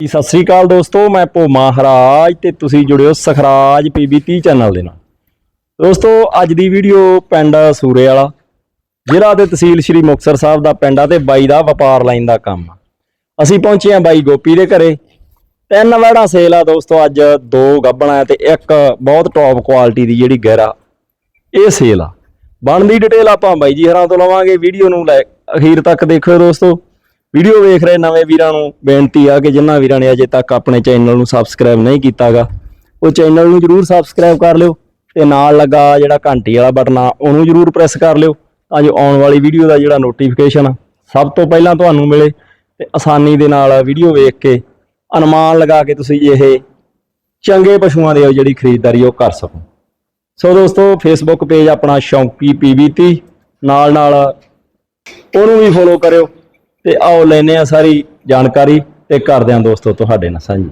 ਜੀ, ਸਤਿ ਸ੍ਰੀ ਅਕਾਲ ਦੋਸਤੋ ਮੈਂ ਭੋ ਮਹਾਰਾਜ ਤੇ ਤੁਸੀਂ ਜੁੜਿਓ ਸਖਰਾਜ ਪੀਬੀ30 ਚੈਨਲ ਦੇ ਨਾਲ। ਦੋਸਤੋ ਅੱਜ ਦੀ ਵੀਡੀਓ ਪਿੰਡ ਸੂਰੇ ਵਾਲਾ ਜ਼ਿਲ੍ਹਾ ਤੇ ਤਹਿਸੀਲ ਸ਼੍ਰੀ ਮੁਕਤਸਰ ਸਾਹਿਬ ਦਾ ਪਿੰਡ ਆ ਤੇ ਬਾਈ ਦਾ ਵਪਾਰ ਲਾਈਨ ਦਾ ਕੰਮ ਆ। ਅਸੀਂ ਪਹੁੰਚੇ ਆ ਬਾਈ ਗੋਪੀ ਦੇ ਘਰੇ। ਤਿੰਨ ਵੜਾ ਸੇਲ ਆ ਦੋਸਤੋ ਅੱਜ ਦੋ ਗੱਬਣਾ ਹੈ ਤੇ ਇੱਕ ਬਹੁਤ ਟੌਪ ਕੁਆਲਿਟੀ ਦੀ ਜਿਹੜੀ ਗਹਿਰਾ ਇਹ ਸੇਲ ਆ। ਬਣਦੀ ਡਿਟੇਲ ਆਪਾਂ ਬਾਈ ਜੀ ਹਰਾਂ ਤੋਂ ਲਵਾਂਗੇ ਵੀਡੀਓ ਨੂੰ ਲੈ ਅਖੀਰ ਤੱਕ ਦੇਖਿਓ ਦੋਸਤੋ। ਵੀਡੀਓ ਵੇਖ ਰਹੇ ਨਵੇਂ ਵੀਰਾਂ ਨੂੰ ਬੇਨਤੀ ਆ ਕਿ ਜਿਨ੍ਹਾਂ ਵੀਰਾਂ ਨੇ ਅਜੇ ਤੱਕ ਆਪਣੇ ਚੈਨਲ ਨੂੰ ਸਬਸਕ੍ਰਾਈਬ ਨਹੀਂ ਕੀਤਾਗਾ, ਉਹ ਚੈਨਲ ਨੂੰ ਜਰੂਰ ਸਬਸਕ੍ਰਾਈਬ ਕਰ ਲਿਓ ਤੇ ਨਾਲ ਲੱਗਾ ਜਿਹੜਾ ਘੰਟੀ ਵਾਲਾ ਬਟਨ ਆ, ਉਹਨੂੰ ਜਰੂਰ ਪ੍ਰੈਸ ਕਰ ਲਿਓ ਤਾਂ ਜੋ ਆਉਣ ਵਾਲੀ ਵੀਡੀਓ ਦਾ ਜਿਹੜਾ ਨੋਟੀਫਿਕੇਸ਼ਨ ਸਭ ਤੋਂ ਪਹਿਲਾਂ ਤੁਹਾਨੂੰ ਮਿਲੇ ਤੇ ਆਸਾਨੀ ਦੇ ਨਾਲ ਵੀਡੀਓ ਵੇਖ ਕੇ ਅਨੁਮਾਨ ਲਗਾ ਕੇ ਤੁਸੀਂ ਇਹ ਚੰਗੇ ਪਸ਼ੂਆਂ ਦੀ ਜਿਹੜੀ ਖਰੀਦਦਾਰੀ ਉਹ ਕਰ ਸਕੋ। ਸੋ ਦੋਸਤੋ ਫੇਸਬੁੱਕ ਪੇਜ ਆਪਣਾ ਸ਼ੌਂਕੀ ਪੀਬੀ30 ਨਾਲ ਨਾਲ ਉਹਨੂੰ ਵੀ ਫੋਲੋ ਕਰਿਓ। ਤੇ ਆਓ ਲੈਨੇ ਆ ਸਾਰੀ ਜਾਣਕਾਰੀ ਤੇ ਕਰਦੇ ਆਂ ਦੋਸਤੋ ਤੁਹਾਡੇ ਨਾਲ। ਸਾਂਝੀ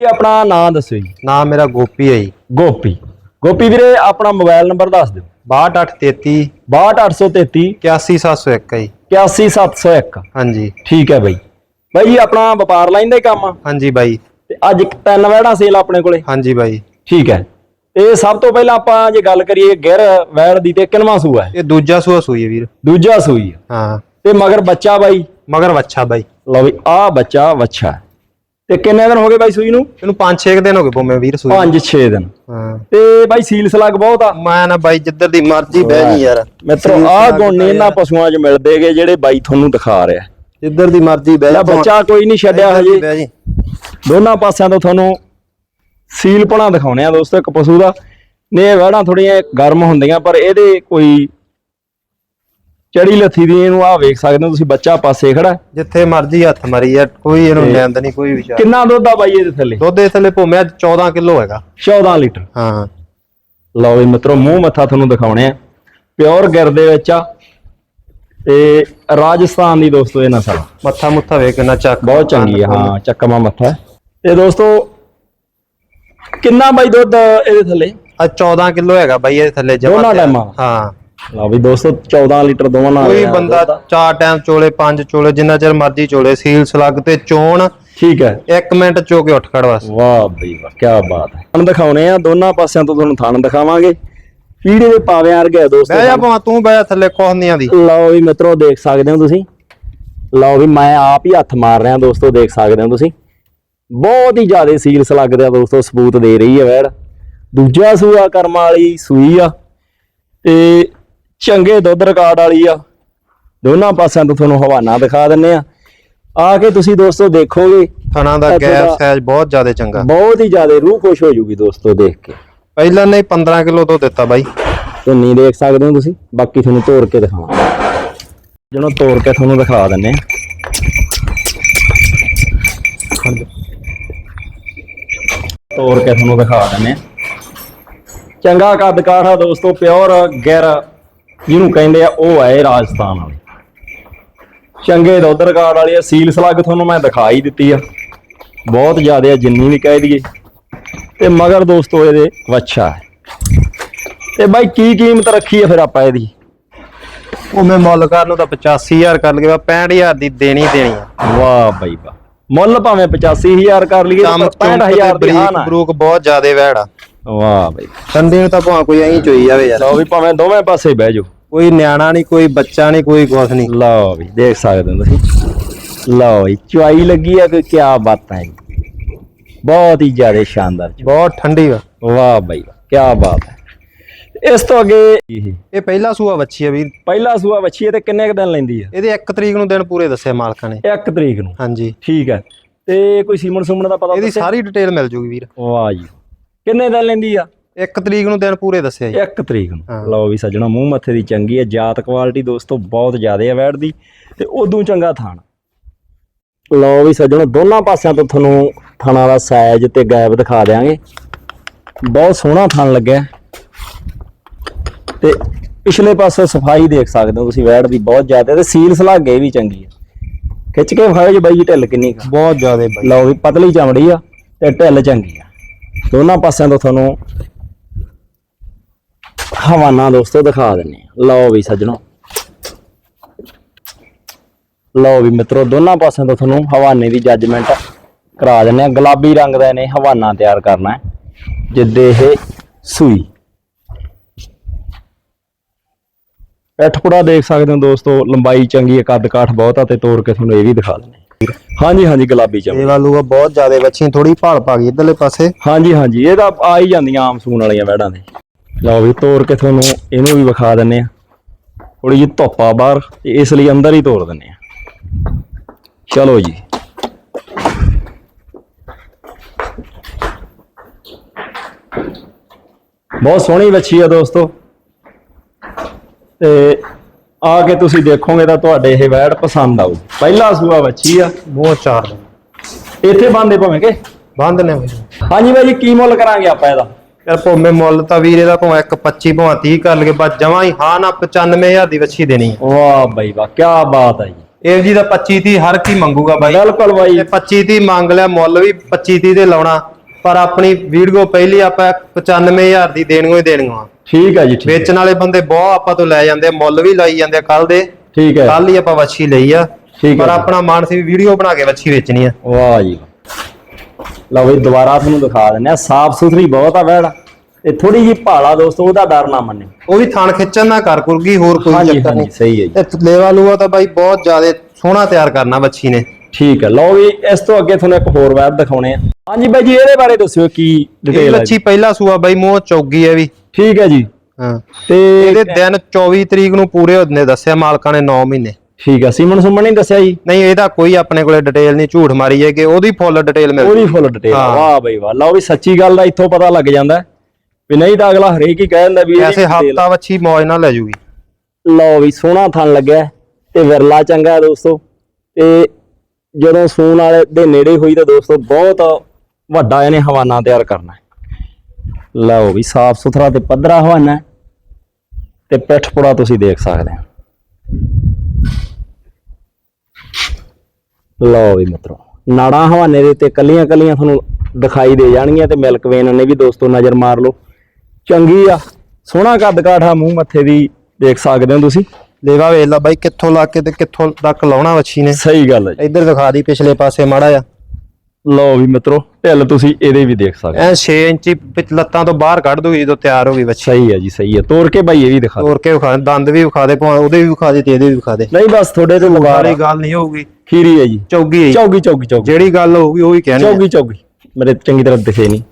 ਇਹ ਆਪਣਾ ਨਾਮ ਦੱਸੋ ਜੀ। ਨਾਮ ਮੇਰਾ ਗੋਪੀ ਹੈ ਜੀ। ਗੋਪੀ। ਗੋਪੀ ਵੀਰੇ ਆਪਣਾ ਮੋਬਾਈਲ ਨੰਬਰ ਦੱਸ ਦਿਓ। 6233 62833 81701 ਜੀ। 81701 ਹਾਂਜੀ। ਠੀਕ ਹੈ ਬਾਈ। ਬਾਈ ਜੀ ਆਪਣਾ ਵਪਾਰ ਲਾਈਨ ਦਾ ਹੀ ਕੰਮ ਆ। ਹਾਂਜੀ ਬਾਈ। ਤੇ ਅੱਜ ਇੱਕ ਤਿੰਨ ਵੈੜਾਂ ਸੇਲ ਆਪਣੇ ਕੋਲੇ। ਹਾਂਜੀ ਬਾਈ। ਠੀਕ ਹੈ। ਤੇ ਸਭ ਤੋਂ ਪਹਿਲਾਂ ਆਪਾਂ ਜੇ ਗੱਲ ਕਰੀਏ ਗਿਰ ਵੈੜ ਦੀ ਤੇ ਕਿੰਨਵਾਂ ਸੂਆ ਹੈ? ਇਹ ਦੂਜਾ ਸੂਆ ਸੂਈ ਹੈ ਵੀਰ। ਦੂਜਾ ਸੂਈ ਹੈ। ਹਾਂ। ਤੇ ਮਗਰ ਬੱਚਾ ਬਾਈ। ਮਗਰ ਵੱਛਾ ਬਾਈ। ਲਓ ਵੀ ਆ ਬੱਚਾ ਵੱਛਾ। ਤੇ ਕਿੰਨੇ ਦਿਨ ਹੋ ਗਏ ਬਾਈ ਸੂਈ ਨੂੰ? ਇਹਨੂੰ 5-6 ਦਿਨ ਹੋ ਗਏ ਭੋਵੇਂ ਵੀਰ ਸੂਈ 5-6 ਦਿਨ। ਹਾਂ। ਤੇ ਬਾਈ ਸੀਲ ਸਲੱਗ ਬਹੁਤ ਆ। ਮੈਂ ਨਾ ਬਾਈ ਜਿੱਧਰ ਦੀ ਮਰਜ਼ੀ ਬਹਿ ਜੀ ਯਾਰ। ਮਿੱਤਰੋ ਆ ਗੁਣ ਨੀ ਇਹਨਾਂ ਪਸ਼ੂਆਂ 'ਚ ਮਿਲਦੇਗੇ ਜਿਹੜੇ ਬਾਈ ਤੁਹਾਨੂੰ ਦਿਖਾ ਰਿਹਾ। ਜਿੱਧਰ ਦੀ ਮਰਜ਼ੀ ਬਹਿ ਜਾ। ਬੱਚਾ ਕੋਈ ਨਹੀਂ ਛੱਡਿਆ ਹਜੇ। ਦੋਨਾਂ ਪਾਸਿਆਂ ਤੋਂ ਤੁਹਾਨੂੰ ਸੀਲ ਪਣਾ ਦਿਖਾਉਣੇ ਆ ਦੋਸਤੋ ਇੱਕ ਪਸ਼ੂ ਦਾ। ਨੇ ਵਹਿੜਾਂ ਥੋੜੀਆਂ ਗਰਮ ਹੁੰਦੀਆਂ ਪਰ ਇਹਦੇ ਕੋਈ ਚੜੀ ਲੱਥੀ ਦੀ ਇਹਨੂੰ ਆ ਵੇਖ ਸਕਦੇ ਹੋ ਤੁਸੀਂ ਬੱਚਾ ਪਾਸੇ ਖੜਾ ਹੈ। ਜਿੱਥੇ ਮਰਜ਼ੀ ਹੱਥ ਮਾਰੀ ਯਾਰ ਕੋਈ ਇਹਨੂੰ ਲੈਂਦ ਨਹੀਂ ਕੋਈ ਵਿਚਾਰ ਕਿੰਨਾ ਦੁੱਧ ਆ ਬਾਈ ਇਹਦੇ ਥੱਲੇ ਦੁੱਧ ਦੇ ਥੱਲੇ ਭੋਵੇਂ ਅੱਜ 14 ਕਿਲੋ ਹੈਗਾ 14 ਲੀਟਰ ਹਾਂ ਲਓ ਵੀ ਮਿੱਤਰੋ ਮੂੰਹ ਮੱਥਾ ਤੁਹਾਨੂੰ ਦਿਖਾਉਣੇ ਆ ਪਿਓਰ ਗਿਰ ਦੇ ਵਿੱਚ ਆ ਤੇ ਰਾਜਸਥਾਨ ਦੀ ਦੋਸਤੋ ਇਹ ਨਸਲ ਆ। ਮੱਥਾ ਮੁੱਥਾ ਵੇਖ ਕਿੰਨਾ ਚੱਕ ਬਹੁਤ ਚੰਗੀ ਹੈ ਹਾਂ ਚੱਕਮਾ ਮੱਥਾ ਹੈ। ਤੇ ਦੋਸਤੋ ਕਿੰਨਾ ਬਾਈ ਦੁੱਧ ਇਹਦੇ ਥੱਲੇ ਆ 14 ਕਿਲੋ ਹੈਗਾ ਬਾਈ ਇਹਦੇ ਥੱਲੇ ਜਮਾਂ ਦੋਨਾਂ ਤਿਆਰ। ਟਾਈਮਾਂ? ਹਾਂ ਲਓ ਵੀ ਦੋਸਤੋ 14 ਲੀਟਰ ਦੋਵਾਂ ਨਾਲ ਕੋਈ ਬੰਦਾ ਦੁੱਧ। ਚਾਰ ਟਾਈਮ ਚੋਲੇ ਪੰਜ ਚੋਲੇ ਜਿੰਨਾ ਚਿਰ ਮਰਜ਼ੀ ਚੋਲੇ ਸੀਲ ਸਲੱਗ ਤੇ ਚੋਣ। ਠੀਕ ਹੈ। 1 ਮਿੰਟ ਚੋ ਕੇ ਉੱਠ ਖੜ ਬਸ। ਵਾਹ ਬਈ ਵਾਹ ਕੀ ਬਾਤ ਹੈ। ਤੁਹਾਨੂੰ ਦਿਖਾਉਣੇ ਆ ਦੋਨਾਂ ਪਾਸਿਆਂ ਤੋਂ ਤੁਹਾਨੂੰ ਥਣ ਦਿਖਾਵਾਂਗੇ। ਪੀੜੇ ਦੇ ਪਾਵਿਆਂ ਵਰਗੇ ਆ ਦੋਸਤੋ ਬਹਿ ਜਾ ਭਾਵੇਂ ਤੂੰ ਬਹਿ ਜਾ ਥੱਲੇ ਕੁਛ ਨਹੀਂ ਆਂਦੀ ਲਓ ਵੀ ਮਿੱਤਰੋ ਦੇਖ ਸਕਦੇ ਹੋ ਤੁਸੀਂ। ਲਓ ਵੀ ਮੈਂ ਆਪ ਹੀ ਹੱਥ ਮਾਰ ਰਿਹਾ ਦੋਸਤੋ ਦੇਖ ਸਕਦੇ ਹੋ ਤੁਸੀਂ। ਬਹੁਤ ਹੀ ਜ਼ਿਆਦਾ ਸੀਲ ਲੱਗਦੇ ਆ ਦੋਸਤੋ ਸਬੂਤ ਦੇ ਰਹੀ ਹੈ ਵੈੜ ਦੂਜਾ ਸੂਆ ਕਰਮ ਵਾਲੀ ਸੂਈ ਆ। ਤੇ ਚੰਗੇ ਦੁੱਧ ਰਿਕਾਰਡ ਵਾਲੀ ਆ। ਦੋਨਾਂ ਪਾਸਿਆਂ ਤੋਂ ਤੁਹਾਨੂੰ ਹਵਾਨਾ ਦਿਖਾ ਦਿੰਨੇ ਆ। ਆ ਕੇ ਤੁਸੀਂ ਦੋਸਤੋ ਦੇਖੋਗੇ ਥਣਾ ਦਾ ਗੈਪ ਸਾਈਜ਼ ਬਹੁਤ ਜ਼ਿਆਦਾ ਚੰਗਾ। ਬਹੁਤ ਹੀ ਜ਼ਿਆਦਾ ਰੂਹ ਖੁਸ਼ ਹੋ ਜੂਗੀ ਦੋਸਤੋ ਦੇਖ ਕੇ। ਪਹਿਲਾਂ ਨੇ 15 ਕਿਲੋ ਤੋਂ ਦਿੱਤਾ ਬਾਈ। ਧੁੰਨੀ ਦੇਖ ਸਕਦੇ ਹੋ ਤੁਸੀਂ ਬਾਕੀ ਤੁਹਾਨੂੰ ਤੋੜ ਕੇ ਦਿਖਾਵਾਂ ਜਿਹਨੂੰ ਤੋੜ ਕੇ ਤੁਹਾਨੂੰ ਦਿਖਾ ਦਿੰਨੇ ਆ। ਤੋੜ ਕੇ ਤੁਹਾਨੂੰ ਦਿਖਾ ਦਿੰਨੇ ਆ। ਚੰਗਾ ਕੱਦ ਕਾਠਾ ਦੋਸਤੋ ਪਿਓਰ ਗਿਰ ਜਿਹਨੂੰ ਕਹਿੰਦੇ ਆ ਉਹ ਹੈ ਰਾਜਸਥਾਨ ਵਾਲੀ। ਚੰਗੇ ਦੁੱਧ ਰਿਕਾਰਡ ਵਾਲੀ ਆ ਸੀਲ ਸਲੱਗ ਤੁਹਾਨੂੰ ਮੈਂ ਦਿਖਾ ਹੀ ਦਿੱਤੀ ਆ। ਬਹੁਤ ਜ਼ਿਆਦਾ ਆ ਜਿੰਨੀ ਵੀ ਕਹਿ ਦਈਏ। ਤੇ ਮਗਰ ਦੋਸਤੋ ਇਹਦੇ ਵੱਛਾ ਹੈ। ਤੇ ਬਾਈ ਕੀ ਕੀਮਤ ਰੱਖੀ ਹੈ ਫਿਰ ਆਪਾਂ ਇਹਦੀ? ਉਹ ਮੈਂ ਮੁੱਲ ਕਰਨ ਨੂੰ ਤਾਂ 85000 ਕਰ ਲਗੇ 65000 ਦੀ ਦੇਣੀ ਦੇਣੀ ਆ। ਵਾਹ ਬਾਈ ਵਾਹ। ਮੁੱਲ ਭਾਵੇਂ 85000 ਕਰ ਲਈਏ ਕੰਮ ਪਰ 65000 ਦੀ ਹਾਂ ਬਰੀਕ ਨਾ ਬਰੂਕ ਬਹੁਤ ਜ਼ਿਆਦਾ ਵੈੜ ਆ। ਵਾਹ ਬਾਈ। ਠੰਡੇ ਨੂੰ ਤਾਂ ਭਾਵੇਂ ਕੋਈ ਐਂ ਚੋਈ ਜਾਵੇ ਯਾਰ। ਲਓ ਵੀ ਭਾਵੇਂ ਦੋਵੇਂ ਪਾਸੇ ਬਹਿ ਜਾਓ। ਕੋਈ ਨਿਆਣਾ ਨਹੀਂ ਕੋਈ ਬੱਚਾ ਨਹੀਂ ਕੋਈ ਕੁਛ ਨਹੀਂ। ਲਓ ਵੀ ਦੇਖ ਸਕਦੇ ਹੋ ਤੁਸੀਂ। ਲਓ ਜੀ ਚੁਆਈ ਲੱਗੀ ਆ ਕੋਈ ਕੀ ਬਾਤਾਂ ਹੈ। ਬਹੁਤ ਹੀ ਜ਼ਿਆਦਾ ਸ਼ਾਨਦਾਰ। ਬਹੁਤ ਠੰਡੀ ਵਾ ਵਾਹ ਬਾਈ ਕੀ ਬਾਤ ਹੈ। ਇਸ ਤੋਂ ਅੱਗੇ ਇਹ ਪਹਿਲਾ ਸੂਆ ਵੱਛੀ ਆ ਵੀਰ। ਪਹਿਲਾ ਸੂਆ ਵੱਛੀ ਹੈ ਤੇ ਕਿੰਨੇ ਕੁ ਦਿਨ ਲੈਂਦੀ ਆ? ਇਹਦੇ 1 ਤਰੀਕ ਨੂੰ ਦਿਨ ਪੂਰੇ ਦੱਸਿਆ ਮਾਲਕਾਂ ਨੇ। 1 ਤਰੀਕ ਨੂੰ? ਹਾਂਜੀ। ਠੀਕ ਹੈ। ਤੇ ਕੋਈ ਸੀਮਨ ਸੁਮਨ ਦਾ ਪਤਾ ਇਹਦੀ? ਸਾਰੀ ਡਿਟੇਲ ਮਿਲ ਜੂਗੀ ਵੀਰ। ਵਾਹ ਜੀ। ਕਿੰਨੇ ਦਿਨ ਲੈਂਦੀ ਆ? 1 ਤਰੀਕ ਨੂੰ ਦਿਨ ਪੂਰੇ ਦੱਸਿਆ ਜੀ। 1 ਤਰੀਕ ਨੂੰ। ਲਓ ਵੀ ਸੱਜਣਾ ਮੂੰਹ ਮੱਥੇ ਦੀ ਚੰਗੀ ਹੈ ਜਾਤ ਕੁਆਲਿਟੀ ਦੋਸਤੋ ਬਹੁਤ ਜ਼ਿਆਦਾ ਹੈ ਵੈੜ ਦੀ ਤੇ ਉਦੋਂ ਚੰਗਾ ਥਾਣ। ਲਓ ਵੀ ਸੱਜਣੋ ਦੋਨਾਂ ਪਾਸਿਆਂ ਤੋਂ ਤੁਹਾਨੂੰ ਥਾਣਾ ਦਾ ਸਾਈਜ਼ ਤੇ ਗੈਪ ਦਿਖਾ ਦਿਆਂਗੇ। ਬਹੁਤ ਸੋਹਣਾ ਥਣ ਲੱਗਿਆ। ਤੇ ਪਿਛਲੇ ਪਾਸੇ ਸਫ਼ਾਈ ਦੇਖ ਸਕਦੇ ਹੋ ਤੁਸੀਂ ਵੈੜ ਦੀ ਬਹੁਤ ਜ਼ਿਆਦਾ ਤੇ ਸੀਲ ਸਲਾਗੇ ਵੀ ਚੰਗੀ ਹੈ ਖਿੱਚ ਕੇ ਵਿਖਾਓ ਜੀ ਬਾਈ ਢਿੱਲ ਕਿੰਨੀ ਕੁ ਬਹੁਤ ਜ਼ਿਆਦਾ ਬਾਈ। ਲਓ ਵੀ ਪਤਲੀ ਚਮੜੀ ਆ ਤੇ ਢਿੱਲ ਚੰਗੀ ਆ। ਦੋਨਾਂ ਪਾਸਿਆਂ ਤੋਂ ਤੁਹਾਨੂੰ ਹਵਾਨਾ ਦੋਸਤੋ ਦਿਖਾ ਦਿੰਨੇ ਲਓ ਵੀ ਸੱਜਣੋ। ਲਓ ਵੀ ਮਿੱਤਰੋ, ਦੋਨਾਂ ਪਾਸਿਆਂ ਤੋਂ ਤੁਹਾਨੂੰ ਹਵਾਨੇ ਦੀ ਜੱਜਮੈਂਟ ਕਰਾ ਦਿੰਨੇ ਆ ਗੁਲਾਬੀ ਰੰਗ ਦਾ ਇਹਨੇ ਹਵਾਨਾ ਤਿਆਰ ਕਰਨਾ ਹੈ, ਜਿੱਦੇ ਇਹ ਸੂਈ। ਪੈਠਪੁੜਾ ਦੇਖ ਸਕਦੇ ਹੋ ਦੋਸਤੋ, ਲੰਬਾਈ ਚੰਗੀ ਹੈ ਕੱਦ ਕਾਠ ਬਹੁਤ ਆ, ਤੇ ਤੋੜ ਕੇ ਤੁਹਾਨੂੰ ਇਹ ਵੀ ਦਿਖਾ ਦਿੰਨੇ ਆ। ਹਾਂਜੀ ਹਾਂਜੀ ਗੁਲਾਬੀ ਚੰਗੀ ਇਹ ਵਾਲੂਗਾ ਬਹੁਤ ਜ਼ਿਆਦਾ ਬੱਚੀ ਥੋੜੀ ਭਾਲ ਪਾ ਗਈ ਇਧਰਲੇ ਪਾਸੇ। ਹਾਂਜੀ ਹਾਂਜੀ ਇਹ ਤਾਂ ਆ ਹੀ ਜਾਂਦੀਆਂ ਆਮ ਸੂਣ ਵਾਲੀਆਂ ਵੈੜਾਂ ਦੇ। ਲਓ ਵੀ ਤੋੜ ਕੇ ਤੁਹਾਨੂੰ ਇਹਨੂੰ ਵੀ ਵਿਖਾ ਦਿੰਨੇ ਆ ਥੋੜੀ ਜਿਹੀ ਧੁੱਪ ਆ ਬਾਹਰ ਇਸ ਲਈ ਅੰਦਰ ਹੀ ਤੋੜ ਦਿੰਨੇ ਆ ਚਲੋ ਜੀ। ਬਹੁਤ ਸੋਹਣੀ ਵੱਛੀ ਆ ਦੋਸਤੋ। ਤੇ ਆ ਕੇ ਤੁਸੀਂ ਦੇਖੋਗੇ ਤਾਂ ਤੁਹਾਡੇ ਇਹ ਵੈੜ ਪਸੰਦ ਆਊ। ਪਹਿਲਾ ਸੂਆ ਵੱਛੀ ਆ। ਬਹੁਤ ਚਾਰ ਇੱਥੇ ਬੰਦੇ ਭਾਵੇਂ ਕਿ? ਬੰਦ ਨੇ ਬਾਈ ਹਾਂਜੀ ਬਾਈ ਜੀ ਕੀ ਮੁੱਲ ਕਰਾਂਗੇ ਆਪਾਂ ਇਹਦਾ? ਯਾਰ ਭੋਮੇ ਮੁੱਲ ਤਾਂ ਵੀਰੇ ਦਾ ਭਾਵੇਂ ਇੱਕ 25 ਭਾਵੇਂ 30 ਕਰ ਲਗੇ ਬਸ ਜਮਾਂ ਹੀ ਹਾਂ ਨਾ 95000 ਦੀ ਵੱਛੀ ਦੇਣੀ ਹੈ ਵਾਹ ਬਾਈ ਵਾਹ ਕੀ ਬਾਤ ਹੈ ਜੀ। ਇਹ ਜੀ ਦਾ 25 30 ਹਰ ਕੀ ਮੰਗੂਗਾ ਬਾਈ। ਬਿਲਕੁਲ ਬਾਈ। ਇਹ 25 30 ਮੰਗ ਲਿਆ ਮੁੱਲ ਵੀ 25 30 ਦੇ ਲਾਉਣਾ। ਪਰ ਆਪਣੀ ਵੀਡੀਓ ਪਹਿਲੀ ਆਪਾਂ 95000 ਦੀ ਦੇਣੀ ਹੀ ਦੇਣੀ ਆ। ਠੀਕ ਹੈ ਜੀ ਠੀਕ ਵੇਚਣ ਵਾਲੇ ਬੰਦੇ ਬਹੁਤ ਆਪਾਂ ਤੋਂ ਲੈ ਜਾਂਦੇ ਆ, ਮੁੱਲ ਵੀ ਲਾਈ ਜਾਂਦੇ ਕੱਲ ਦੇ। ਠੀਕ ਹੈ। ਕੱਲ ਹੀ ਆਪਾਂ ਵੱਛੀ ਲਈ ਆ। ਠੀਕ ਹੈ ਪਰ। ਆਪਣਾ ਮਨ ਸੀ ਵੀਡੀਓ ਬਣਾ ਕੇ ਵੱਛੀ ਵੇਚਣੀ ਆ। ਵਾਹ ਜੀ। ਲਓ ਬਈ ਦੁਬਾਰਾ ਤੁਹਾਨੂੰ ਦਿਖਾ ਦਿੰਦੇ ਆ। ਸਾਫ਼ ਸੁਥਰੀ ਬਹੁਤ ਆ ਵੈੜ। ਤੇ ਥੋੜੀ ਜੀ ਭਾਲਾ ਦੋਸਤੋ ਉਹਦਾ ਡਰ ਨਾ ਮੰਨੇ। ਉਹ ਵੀ ਥਣ ਖਿੱਚਣ ਨਾ ਕਰ ਕੁਰਗੀ ਹੋਰ ਕੋਈ ਹਾਂਜੀ ਚੱਕਰ ਹਾਂਜੀ ਨਹੀਂ। ਸਹੀ ਹੈ ਜੀ। ਤੇ ਲੇਵਾ ਲੂਆ ਤਾਂ ਬਾਈ ਬਹੁਤ ਜ਼ਿਆਦਾ ਸੋਹਣਾ ਤਿਆਰ ਕਰਨਾ ਵੱਛੀ ਨੇ। ਠੀਕ ਹੈ। ਲਓ ਵੀ ਇਸ ਤੋਂ ਅੱਗੇ ਤੁਹਾਨੂੰ ਇੱਕ ਹੋਰ ਵੈੜ ਦਿਖਾਉਣੇ ਆ। ਹਾਂਜੀ ਬਾਈ ਜੀ ਇਹਦੇ ਬਾਰੇ ਦੱਸਿਓ ਕੀ ਇਹ ਡਿਟੇਲ ਹੈ ਵੱਛੀ ਪਹਿਲਾ ਸੂਆ ਬਾਈ ਮੂੰਹ ਚੌਗੀ ਹੈ ਵੀ। ਠੀਕ ਹੈ ਜੀ। ਹਾਂ। ਤੇ ਇਹਦੇ ਦਿਨ 24 ਤਰੀਕ ਨੂੰ ਪੂਰੇ ਹੁੰਦੇ ਦੱਸਿਆ ਮਾਲਕਾਂ ਨੇ 9 ਮਹੀਨੇ। ਠੀਕ ਹੈ ਸਿਮਨ ਸੁਮਨ ਨਹੀਂ ਦੱਸਿਆ ਜੀ? ਨਹੀਂ ਇਹਦਾ ਕੋਈ ਆਪਣੇ ਕੋਲੇ ਡਿਟੇਲ ਨਹੀਂ ਝੂਠ ਮਾਰੀ ਹੈ ਕਿ ਉਹਦੀ ਫੁੱਲ ਡਿਟੇਲ ਮਿਲ ਉਹਦੀ ਫੁੱਲ ਡਿਟੇਲ ਹਾਂ। ਵਾਹ ਬਈ ਵਾਹ। ਲਓ ਵੀ ਸੱਚੀ ਗੱਲ ਦਾ ਇੱਥੋਂ ਪਤਾ ਲੱਗ ਜਾਂਦਾ ਹੈ। ਵੀ ਨਹੀਂ ਤਾਂ ਅਗਲਾ ਹਰੇਕ ਹੀ ਕਹਿ ਦਿੰਦਾ ਵੀ ਇਹਦੀ ਐਸੇ detail ਹਫਤਾ ਵੱਛੀ ਮੌਜ ਨਾਲ ਲੈ ਜੂਗੀ। ਲਓ ਵੀ ਸੋਹਣਾ ਥਣ ਲੱਗਿਆ। ਤੇ ਵਿਰਲਾ ਚੰਗਾ ਹੈ ਦੋਸਤੋ। ਤੇ ਜਦੋਂ ਸੂਨ ਵਾਲੇ ਦੇ ਨੇੜੇ ਹੋਈ ਤਾਂ ਦੋਸਤੋ ਬਹੁਤ ਵੱਡਾ ਇਹਨੇ ਹਵਾਨਾ ਤਿਆਰ ਕਰਨਾ ਲਓ ਵੀ, ਸਾਫ਼ ਸੁਥਰਾ ਤੇ ਪੱਧਰਾ ਹਵਾਨਾ ਤੇ ਪਿੱਠ ਤੁਸੀਂ ਦੇਖ ਸਕਦੇ ਹੋ। ਲਓ ਵੀ ਮਿੱਤਰੋ, ਨਾੜਾਂ ਹਵਾਨੇ ਦੇ ਉੱਤੇ ਕੱਲੀਆਂ ਕੱਲੀਆਂ ਤੁਹਾਨੂੰ ਦਿਖਾਈ ਦੇ ਜਾਣਗੀਆਂ ਤੇ ਮਿਲਕ ਵੇਨ ਨੇ ਵੀ ਦੋਸਤੋ ਨਜ਼ਰ ਮਾਰ ਲਓ। ਚੰਗੀ ਆ, ਸੋਹਣਾ ਕੱਦ ਕਾਠਾ ਮੂੰਹ ਮੱਥੇ ਦੀ ਦੇਖ ਸਕਦੇ ਹੋ ਤੁਸੀਂ। ਲੇਵਾ ਵੇਖ ਲਾ ਬਾਈ ਕਿੱਥੋਂ ਲਾ ਕੇ ਤੇ ਕਿੱਥੋਂ ਤੱਕ ਲਾਉਣਾ ਵੱਛੀ ਨੇ। ਸਹੀ ਗੱਲ ਹੈ ਜੀ। ਇੱਧਰ ਦਿਖਾ ਦੀ ਪਿਛਲੇ ਪਾਸੇ ਮਾੜਾ ਆ ਲਓ ਵੀ ਮਿੱਤਰੋ ਢਿੱਲ ਤੁਸੀਂ ਇਹਦੇ ਵੀ ਦੇਖ ਸਕਦੇ। ਐ 6 ਇੰਚੀ ਪਿਛ ਲੱਤਾਂ ਤੋਂ ਬਾਹਰ ਕੱਢ ਦੂਗੀ ਜਦੋਂ ਤਿਆਰ ਹੋ ਗਈ ਵੱਛੀ। ਸਹੀ ਹੈ ਜੀ ਸਹੀ ਹੈ। ਤੋੜ ਕੇ ਭਾਈ ਇਹ ਵੀ ਦਿਖਾ ਦਿਓ। ਤੋੜ ਕੇ ਵਿਖਾ ਦੰਦ ਵੀ ਵਿਖਾ ਦੇ ਭਾਵੇਂ ਉਹਦੇ ਵੀ ਵਿਖਾ ਦੇ ਤੇ ਇਹਦੇ ਵੀ ਵਿਖਾ ਦੇ। ਨਹੀਂ ਬਸ ਤੁਹਾਡੇ ਤੇ ਵਾਲੀ ਗੱਲ ਨਹੀਂ ਹੋਊਗੀ। ਖੀਰੀ ਹੈ ਜੀ। ਚੌਗੀ ਹੈ। ਚੌਗੀ ਚੌਗੀ ਚੌਗੀ। ਜਿਹੜੀ ਗੱਲ ਹੋਊਗੀ ਉਹ ਹੀ ਕਹਿਣੀ। ਚੌਗੀ ਚੌਗੀ। ਮੇਰੇ ਚੰਗੀ ਤਰ੍ਹਾਂ ਦਿਖੇ ਨਹੀਂ।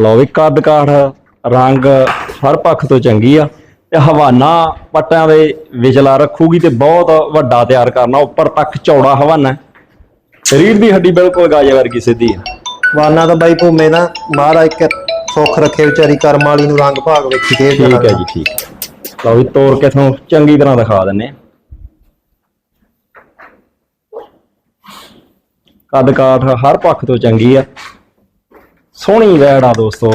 ਲਓ ਵੀ ਕੱਦ ਕਾਠ ਰੰਗ ਹਰ ਪੱਖ ਤੋਂ ਚੰਗੀ ਆ। ਹਵਾਨਾ ਪੱਟਾਂ ਦੇ ਵਿਚਲਾ ਰੱਖੂਗੀ ਤੇ ਬਹੁਤ ਵੱਡਾ ਤਿਆਰ ਕਰਨਾ ਉੱਪਰ ਤੱਕ ਚੌੜਾ ਹਵਾਨਾ। ਸਰੀਰ ਦੀ ਹੱਡੀ ਬਿਲਕੁਲ ਗਾਜੇ ਵਰਗੀ ਸਿੱਧੀ ਹੈ ਵਾਨਾ ਤਾਂ ਬਾਈ ਭੂਮੇ ਦਾ ਮਹਾਰਾਜ ਇੱਕ ਸੁੱਖ ਰੱਖੇ ਵਿਚਾਰੀ ਕਰਮ ਵਾਲੀ ਨੂੰ ਰੰਗ ਭਾਗ ਵੇਖੀ ਦੇ ਠੀਕ ਹੈ ਜੀ ਠੀਕ ਲਓ ਵੀ ਤੋੜ ਕੇ ਤੁਹਾਨੂੰ ਚੰਗੀ ਤਰ੍ਹਾਂ ਦਿਖਾ ਦਿੰਨੇ ਕੱਦ ਕਾਠ ਹਰ ਪੱਖ ਤੋਂ ਚੰਗੀ ਆ। ਸੋਹਣੀ ਵੈੜ ਆ ਦੋਸਤੋ।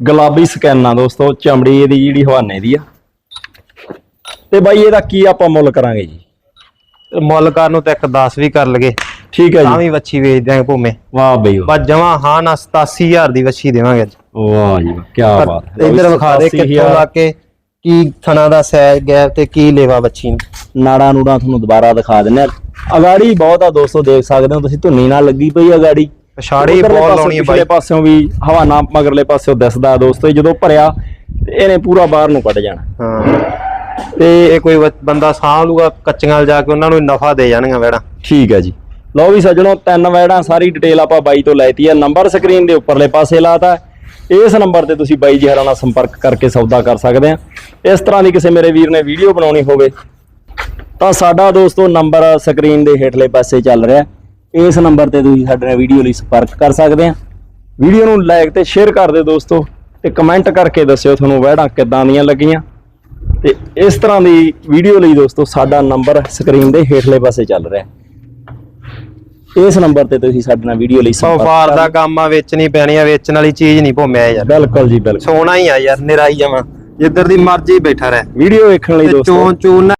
ਗੁਲਾਬੀ ਸਕੈਨ ਆ ਦੋਸਤੋ ਚਮੜੀ ਇਹਦੀ ਜਿਹੜੀ ਹਵਾਨੇ ਦੀ ਆ। ਤੇ ਬਾਈ ਇਹਦਾ ਕੀ ਆਪਾਂ ਮੁੱਲ ਕਰਾਂਗੇ ਜੀ? ਮੁੱਲ ਕਰਨ ਨੂੰ ਤਾਂ ਇੱਕ 10 ਵੀ ਕਰ ਲਗੇ ਠੀਕ ਹੈ ਤਾਂ ਜੀ। ਵੀ ਵੱਛੀ ਵੇਚ ਦਿਆਂਗੇ ਭੂਮੇ। ਵਾਹ ਬਈ ਵਾਹ। ਬਸ ਜਮਾ ਹਾਂ ਨਾ 87000 ਦੀ ਵੱਛੀ ਦੇਵਾਂਗੇ ਅੱਜ। ਵਾਹ ਜੀ ਕੀ ਬਾਤ ਇੱਧਰ ਵਿਖਾ ਦੇ ਕਿੱਥੋਂ ਲਾ ਕੇ ਕੀ ਥਣਾ ਦਾ ਸੈਜ ਗੈਪ ਤੇ ਕੀ ਲੇਵਾ ਵੱਛੀ ਨੂੰ। ਨਾੜਾ ਨੂੜਾ ਤੁਹਾਨੂੰ ਦੁਬਾਰਾ ਦਿਖਾ ਦਿੰਨੇ ਆ। ਅਗਾੜੀ ਬਹੁਤ ਆ ਦੋਸਤੋ ਦੇਖ ਸਕਦੇ ਹੋ ਤੁਸੀਂ ਧੁੰਨੀ ਨਾਲ ਲੱਗੀ ਪਈ ਅਗਾੜੀ। ਪਛਾੜੀ ਬਹੁਤ ਲਾਉਣੀ ਹੈ ਬਾਈ। ਪਾਸਿਓਂ ਵੀ ਹਵਾਨਾ ਮਗਰਲੇ ਪਾਸਿਓਂ ਦਿਸਦਾ ਹੈ ਦੋਸਤੋ ਜਦੋਂ ਭਰਿਆ ਤੇ ਇਹਨੇ ਪੂਰਾ ਬਾਹਰ ਨੂੰ ਕੱਢ ਜਾਣਾ। ਹਾਂ। ਤੇ ਇਹ ਕੋਈ ਬੰਦਾ ਸਾਂਭ ਲੂਗਾ ਕੱਚੀਆਂ ਜਾ ਕੇ ਉਹਨਾਂ ਨੂੰ ਨਫਾ ਦੇ ਜਾਣਗੀਆਂ ਵੈੜਾਂ ਠੀਕ ਹੈ ਜੀ। ਲਓ ਵੀ ਸੱਜਣੋ ਤਿੰਨ ਵੈੜਾਂ ਸਾਰੀ ਡਿਟੇਲ ਆਪਾਂ ਬਾਈ ਤੋਂ ਲੈਤੀ ਹੈ। ਨੰਬਰ ਸਕਰੀਨ ਦੇ ਉੱਪਰਲੇ ਪਾਸੇ ਲਾਤਾ। ਇਸ ਨੰਬਰ ਤੇ ਤੁਸੀਂ ਬਾਈ ਜੀ ਹਰਾਂ ਨਾਲ ਸੰਪਰਕ ਕਰਕੇ ਸੌਦਾ ਕਰ ਸਕਦੇ ਆ ਇਸ ਤਰ੍ਹਾਂ ਦੀ ਕਿਸੇ ਮੇਰੇ ਵੀਰ ਨੇ ਵੀਡੀਓ ਬਣਾਉਣੀ ਹੋਵੇ ਤਾਂ ਸਾਡਾ ਦੋਸਤੋ ਨੰਬਰ ਸਕਰੀਨ ਦੇ ਹੇਠਲੇ ਪਾਸੇ ਚੱਲ ਰਿਹਾ। ਇਸ ਨੰਬਰ ਤੇ ਤੁਸੀਂ ਸਾਡੇ ਨਾਲ ਵੀਡੀਓ ਲਈ ਸੰਪਰਕ ਕਰ ਸਕਦੇ ਆ। ਵੀਡੀਓ ਨੂੰ ਲਾਈਕ ਤੇ ਸ਼ੇਅਰ ਕਰ ਦਿਓ ਦੋਸਤੋ ਤੇ ਕਮੈਂਟ ਕਰਕੇ ਦੱਸਿਓ ਤੁਹਾਨੂੰ ਵਹਿੜਾਂ ਕਿੱਦਾਂ ਦੀਆਂ ਲੱਗੀਆਂ। ਤੇ ਇਸ ਤਰ੍ਹਾਂ ਦੀ ਵੀਡੀਓ ਲਈ ਦੋਸਤੋ ਸਾਡਾ ਨੰਬਰ ਸਕਰੀਨ ਦੇ ਹੇਠਲੇ ਪਾਸੇ ਚੱਲ ਰਿਹਾ। ਇਸ ਨੰਬਰ ਤੇ ਤੁਸੀਂ ਸਾਡੇ ਨਾਲ ਵੀਡੀਓ ਲਈ ਵਪਾਰ ਦਾ ਕੰਮ ਆ ਵੇਚਣੀ ਪੈਣੀ ਆ ਵੇਚਣ ਵਾਲੀ ਚੀਜ਼ ਨਹੀਂ ਭੁੰਮਿਆ ਯਾਰ। ਬਿਲਕੁਲ ਜੀ ਬਿਲਕੁਲ। ਸੋਨਾ ਹੀ ਆ ਯਾਰ ਨਿਰਾਈ ਜਾਵਾਂ ਜਿੱਧਰ ਦੀ ਮਰਜ਼ੀ ਬੈਠਾ ਰਹਿ। ਵੀਡੀਓ ਵੇਖਣ ਲਈ ਦੋਸਤੋ ਚੋਣ ਚੂਨ